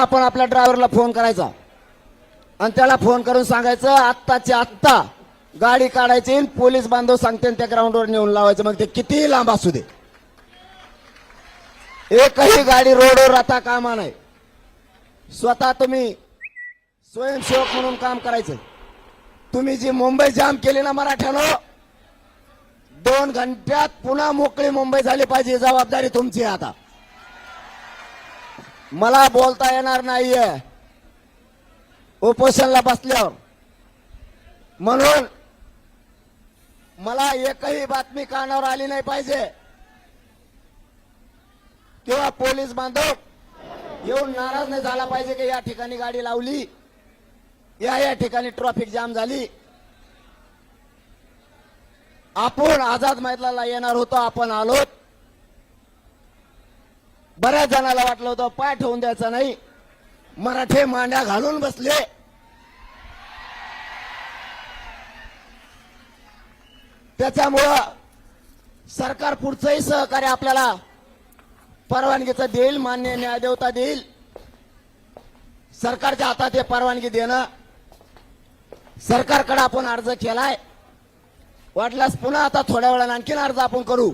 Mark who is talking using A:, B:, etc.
A: आपल्या ड्रायव्हरला फोन करायचा. आणि त्याला फोन करून सांगायचं आत्ताची आत्ता गाडी काढायची पोलीस बांधव सांगते त्या ग्राउंडवर नेऊन लावायचं. मग ते कितीही लांब असू दे. एकही गाडी रोडवर राहता कामा नाही. स्वतः तुम्ही स्वयंसेवक म्हणून काम करायचं. तुम्ही जी मुंबई जाम केली ना मराठ्यानं दोन घंट्यात पुन्हा मोकळी मुंबई झाली पाहिजे जबाबदारी तुमची आहे आता. मला बोलता येणार नाहीये. उपोषणला बसल्यावर. म्हणून मला एकही बातमी कानावर आली नाही पाहिजे. किंवा पोलीस बांधव येऊन नाराज नाही झाला पाहिजे की या ठिकाणी गाडी लावली. या या ठिकाणी ट्रॉफिक जाम झाली. आपण आझाद मैदानाला येणार होतो आपण आलो बऱ्याच जणाला वाटलं होतं पाय ठेवून द्यायचा नाही. मराठे मांड्या घालून बसले. त्याच्यामुळं सरकार पुढचंही सहकार्य आपल्याला परवानगीचं देईल मान्य न्यायदेवता देईल. सरकारच्या हातात हे परवानगी देणं सरकारकडे आपण अर्ज केलाय. वाटल्यास पुन्हा आता थोड्या वेळानं आणखीन अर्ज आपण करू.